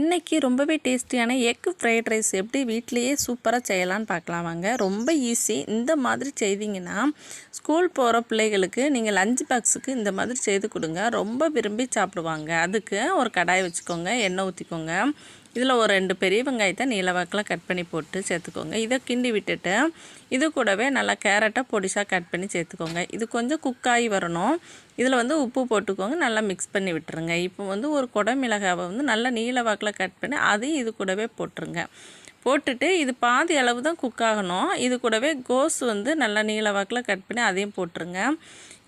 இன்றைக்கி ரொம்பவே டேஸ்டியான எக் ஃப்ரைட் ரைஸ் எப்படி வீட்டிலையே சூப்பராக செய்யலான்னு பார்க்கலாம் வாங்க. ரொம்ப ஈஸி இந்த மாதிரி செய்தீங்கன்னா ஸ்கூல் போகிற பிள்ளைகளுக்கு நீங்கள் லஞ்ச் பாக்ஸுக்கு இந்த மாதிரி செய்து கொடுங்க. ரொம்ப விரும்பி சாப்பிடுவாங்க. அதுக்கு ஒரு கடாய் வச்சுக்கோங்க எண்ணெய் ஊற்றிக்கோங்க இதில் ஒரு ரெண்டு பெரிய வெங்காயத்தை நீளவாக்கில் கட் பண்ணி போட்டு சேர்த்துக்கோங்க. இதை கிண்டி விட்டுட்டு இது கூடவே நல்லா கேரட்டை பொடிசாக கட் பண்ணி சேர்த்துக்கோங்க. இது கொஞ்சம் குக்காகி வரணும். இதில் வந்து உப்பு போட்டுக்கோங்க நல்லா மிக்ஸ் பண்ணி விட்டுருங்க. இப்போ வந்து ஒரு குடமிளகாவை வந்து நல்லா நீல வாக்கில் கட் பண்ணி அதையும் இது கூடவே போட்டுருங்க. போட்டுட்டு இது பாதி அளவு தான் குக் ஆகணும். இது கூடவே கோஸ் வந்து நல்லா நீள வாக்கில் கட் பண்ணி அதையும் போட்டுருங்க.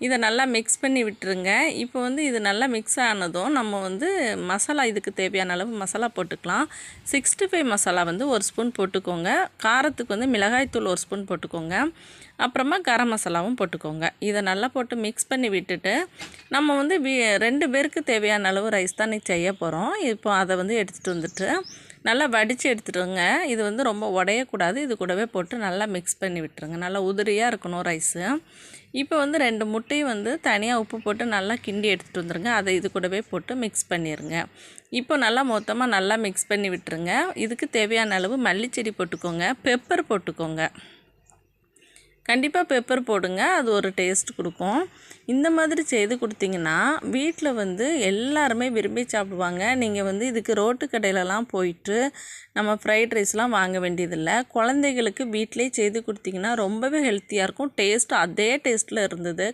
இதை நல்லா மிக்ஸ் பண்ணி விட்டுருங்க. இப்போ வந்து இது நல்லா மிக்ஸ் ஆனதும் நம்ம வந்து மசாலா இதுக்கு தேவையான அளவு மசாலா போட்டுக்கலாம். சிக்ஸ்டி ஃபைவ் மசாலா வந்து ஒரு ஸ்பூன் போட்டுக்கோங்க. காரத்துக்கு வந்து மிளகாய்த்தூள் ஒரு ஸ்பூன் போட்டுக்கோங்க. அப்புறமா கரம் மசாலாவும் போட்டுக்கோங்க. இதை நல்லா போட்டு மிக்ஸ் பண்ணி விட்டுட்டு நம்ம வந்து வீ ரெண்டு பேருக்கு தேவையான அளவு ரைஸ் தான் செய்ய போகிறோம் இப்போ அதை வந்து எடுத்துகிட்டு வந்துட்டு நல்லா வடித்து எடுத்துட்டுங்க இது வந்து ரொம்ப உடையக்கூடாது. இது கூடவே போட்டு நல்லா மிக்ஸ் பண்ணி விட்டுருங்க. நல்லா உதிரியாக இருக்கணும் ரைஸு இப்போ வந்து ரெண்டு முட்டையும் வந்து தனியாக உப்பு போட்டு நல்லா கிண்டி எடுத்துகிட்டு வந்துருங்க. அதை இது கூடவே போட்டு மிக்ஸ் பண்ணிடுங்க இப்போ நல்லா மொத்தமாக நல்லா மிக்ஸ் பண்ணி விட்டுருங்க. இதுக்கு தேவையான அளவு மல்லிச்செடி போட்டுக்கோங்க. பெப்பர் போட்டுக்கோங்க. கண்டிப்பாக பெப்பர் போடுங்க அது ஒரு டேஸ்ட் கொடுக்கும். இந்த மாதிரி செய்து கொடுத்தீங்கன்னா வீட்டில் வந்து எல்லாருமே விரும்பி சாப்பிடுவாங்க. நீங்கள் வந்து இதுக்கு ரோட்டு கடையிலலாம் போயிட்டு நம்ம ஃப்ரைட் ரைஸ்லாம் வாங்க வேண்டியதில்லை. குழந்தைகளுக்கு வீட்டிலே செய்து கொடுத்தீங்கன்னா ரொம்பவே ஹெல்த்தியாக இருக்கும். டேஸ்ட் அதே டேஸ்ட்டில் இருந்தது.